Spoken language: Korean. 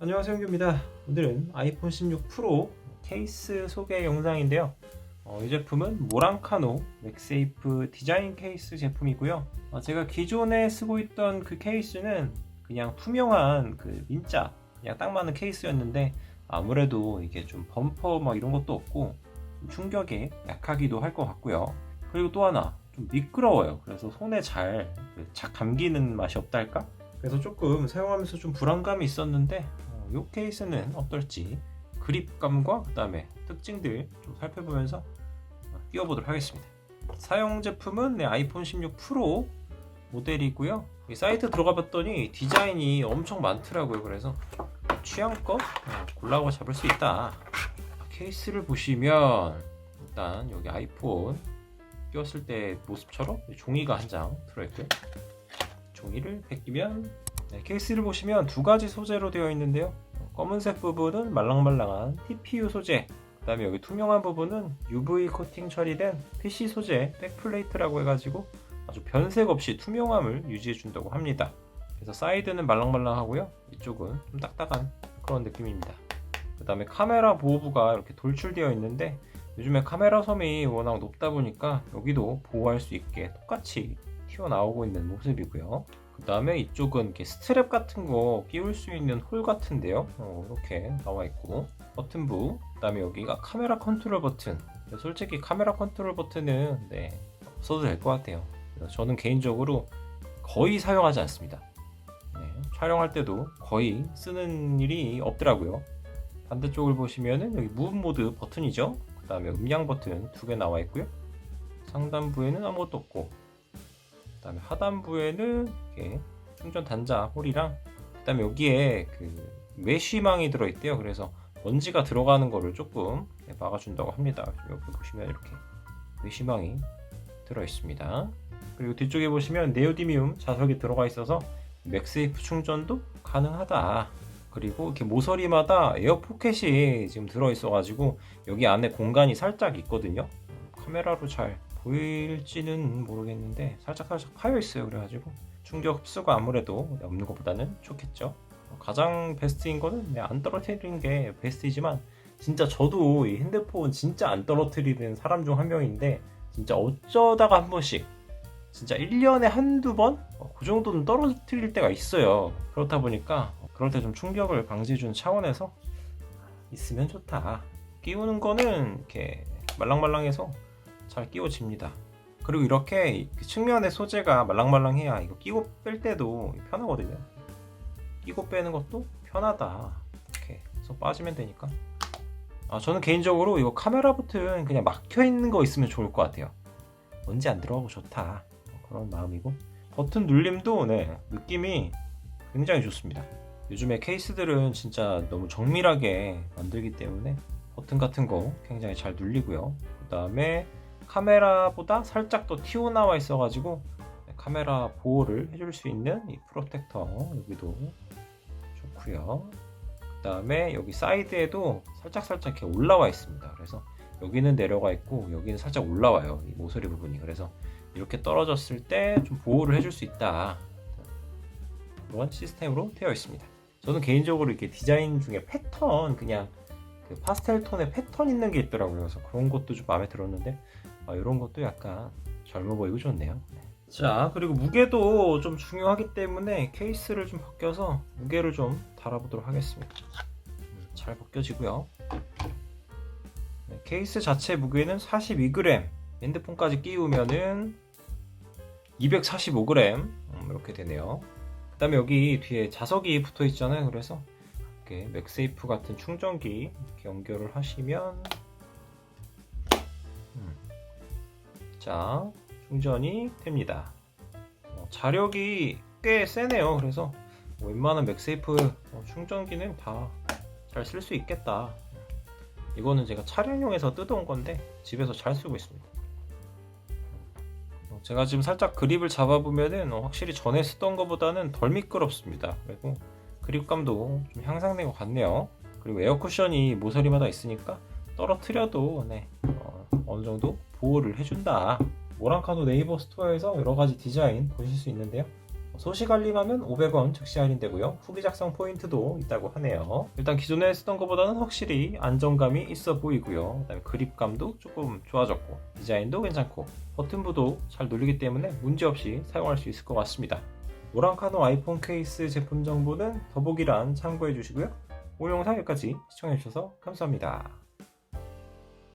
안녕하세요 형규입니다. 오늘은 아이폰 16 프로 케이스 소개 영상인데요. 어, 이 제품은 모랑카노 맥세이프 디자인 케이스 제품이고요. 어, 제가 기존에 쓰고 있던 그 케이스는 그냥 투명한 그 민자 그냥 딱 맞는 케이스였는데 아무래도 이게 좀 범퍼 막 이런 것도 없고 좀 충격에 약하기도 할 것 같고요. 그리고 또 하나 좀 미끄러워요. 그래서 손에 잘착 감기는 맛이 없다 할까 그래서 조금 사용하면서 좀 불안감이 있었는데 어, 이 케이스는 어떨지 그립감과 그 다음에 특징들 좀 살펴보면서 어, 끼워보도록 하겠습니다. 사용 제품은 네, 아이폰 16 프로 모델이고요. 이 사이트 들어가 봤더니 디자인이 엄청 많더라고요. 그래서 취향껏 어, 골라고 잡을 수 있다. 케이스를 보시면 일단 여기 아이폰 끼웠을 때 모습처럼 종이가 한 장 들어있고요 종이를 벗기면 네, 케이스를 보시면 두 가지 소재로 되어 있는데요. 어, 검은색 부분은 말랑말랑한 TPU 소재, 그 다음에 여기 투명한 부분은 UV 코팅 처리된 PC 소재 백플레이트라고 해가지고 아주 변색 없이 투명함을 유지해 준다고 합니다. 그래서 사이드는 말랑말랑하고요. 이쪽은 좀 딱딱한 그런 느낌입니다. 그 다음에 카메라 보호부가 이렇게 돌출되어 있는데 요즘에 카메라 섬이 워낙 높다 보니까 여기도 보호할 수 있게 똑같이 튀어나오고 있는 모습이고요. 그 다음에 이쪽은 스트랩 같은 거 끼울 수 있는 홀 같은데요. 어, 이렇게 나와 있고 버튼부. 그 다음에 여기가 카메라 컨트롤 버튼. 솔직히 카메라 컨트롤 버튼은 네, 없어도 될 것 같아요. 저는 개인적으로 거의 사용하지 않습니다. 네, 촬영할 때도 거의 쓰는 일이 없더라고요. 반대쪽을 보시면은 여기 무브 모드 버튼이죠. 그 다음에 음량 버튼 두 개 나와 있고요. 상단부에는 아무것도 없고 그다음에 하단부에는 이렇게 충전 단자 홀이랑 그다음에 여기에 그 메쉬망이 들어있대요. 그래서 먼지가 들어가는 거를 조금 막아준다고 합니다. 여기 보시면 이렇게 메쉬망이 들어있습니다. 그리고 뒤쪽에 보시면 네오디뮴 자석이 들어가 있어서 맥세이프 충전도 가능하다. 그리고 이렇게 모서리마다 에어 포켓이 지금 들어있어가지고 여기 안에 공간이 살짝 있거든요. 카메라로 잘 보일지는 모르겠는데 살짝 살짝 파여 있어요. 그래가지고 충격 흡수가 아무래도 없는 것보다는 좋겠죠. 가장 베스트인 거는 네, 안 떨어뜨리는 게 베스트이지만 진짜 저도 이 핸드폰 진짜 안 떨어뜨리는 사람 중 한 명인데 진짜 어쩌다가 한 번씩 진짜 1년에 한두 번? 어, 그 정도는 떨어뜨릴 때가 있어요. 그렇다 보니까 그럴 때 좀 충격을 방지해주는 차원에서 있으면 좋다. 끼우는 거는 이렇게 말랑말랑해서 잘 끼워집니다. 그리고 이렇게 측면의 소재가 말랑말랑해야 이거 끼고 뺄 때도 편하거든요. 끼고 빼는 것도 편하다. 이렇게 해서 빠지면 되니까. 아, 저는 개인적으로 이거 카메라 버튼 그냥 막혀 있는 거 있으면 좋을 것 같아요. 먼지 안 들어가고 좋다. 그런 마음이고. 버튼 눌림도 네, 느낌이 굉장히 좋습니다. 요즘에 케이스들은 진짜 너무 정밀하게 만들기 때문에 버튼 같은 거 굉장히 잘 눌리고요. 그 다음에 카메라보다 살짝 더 튀어나와 있어가지고 카메라 보호를 해줄 수 있는 이 프로텍터 여기도 좋고요. 그 다음에 여기 사이드에도 살짝 살짝 이렇게 올라와 있습니다. 그래서 여기는 내려가 있고 여기는 살짝 올라와요. 이 모서리 부분이. 그래서 이렇게 떨어졌을 때 좀 보호를 해줄 수 있다. 그런 시스템으로 되어 있습니다. 저는 개인적으로 이렇게 디자인 중에 패턴 그냥 그 파스텔 톤의 패턴 있는 게 있더라고요. 그래서 그런 것도 좀 마음에 들었는데 아, 이런 것도 약간 젊어 보이고 좋네요. 자 그리고 무게도 좀 중요하기 때문에 케이스를 좀 벗겨서 무게를 좀 달아보도록 하겠습니다. 음, 잘 벗겨지고요. 네, 케이스 자체 무게는 42g, 핸드폰까지 끼우면은 245g 음, 이렇게 되네요. 그 다음에 여기 뒤에 자석이 붙어 있잖아요. 그래서 이렇게 맥세이프 같은 충전기 연결을 하시면 음. 자 충전이 됩니다. 어, 자력이 꽤 세네요. 그래서 웬만한 맥세이프 어, 충전기는 다 잘 쓸 수 있겠다. 이거는 제가 촬영용에서 뜯어온 건데 집에서 잘 쓰고 있습니다. 어, 제가 지금 살짝 그립을 잡아보면은 어, 확실히 전에 쓰던 것보다는 덜 미끄럽습니다. 그리고 그립감도 좀 향상된 것 같네요. 그리고 에어 쿠션이 모서리마다 있으니까 떨어뜨려도 네, 어, 어느 정도 보호를 해준다. 모랑카노 네이버 스토어에서 여러 가지 디자인 보실 수 있는데요. 소시 관리하면 500원 즉시 할인되고요. 후기 작성 포인트도 있다고 하네요. 일단 기존에 쓰던 것보다는 확실히 안정감이 있어 보이고요. 그다음에 그립감도 조금 좋아졌고 디자인도 괜찮고 버튼부도 잘 눌리기 때문에 문제없이 사용할 수 있을 것 같습니다. 모랑카노 아이폰 케이스 제품 정보는 더보기란 참고해 주시고요. 오늘 영상 여기까지 시청해 주셔서 감사합니다.